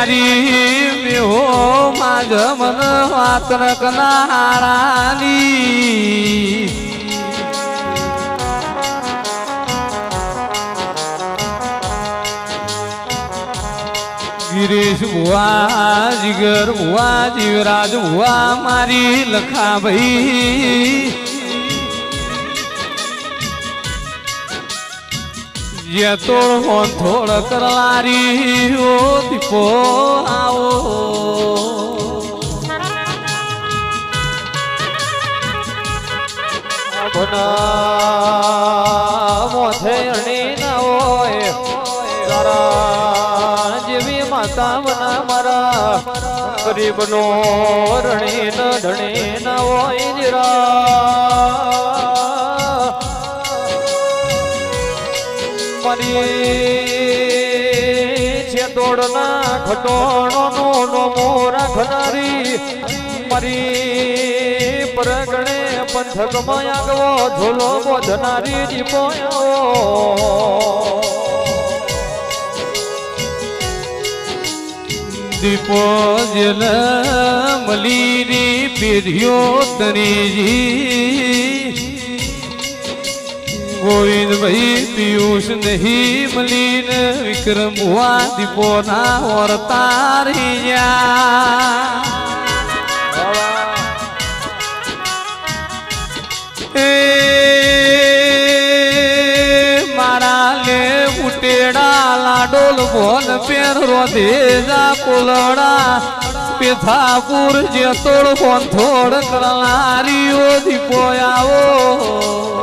મારી મેહો માજ મન વાત રકનારાની ગિરીશ ભુવા, જીગર ભુવા, જીવરાજ ભુવા, મારી લખા ભાઈ જે તોડ થોડ કરલારી ઓ દીપો આવો ના જેવી માતા બના મારા. ગરીબનો રણી ન ધણી ના હોય જરા. મારી છે દોડના ખટોણો નો નમો રાખનારી મારી પરગણે પંથકમાં આગવો ઝોલો બોધનારી દીપોયો. દીપો જલ મલીની પેઢીઓ તરીજી ગોવિંદભાઈ પિયુષ નહીં મલીન વિક્રમ હુઆ દીપો ના વર્તારી જા એ મારા લે ઉટેડા લાડોલ ભોન પેર રોધેજા કોલડા પેથાપુર જે તોડ ફોન થોડ કરલારીઓ દીપો આવો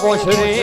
પોછડી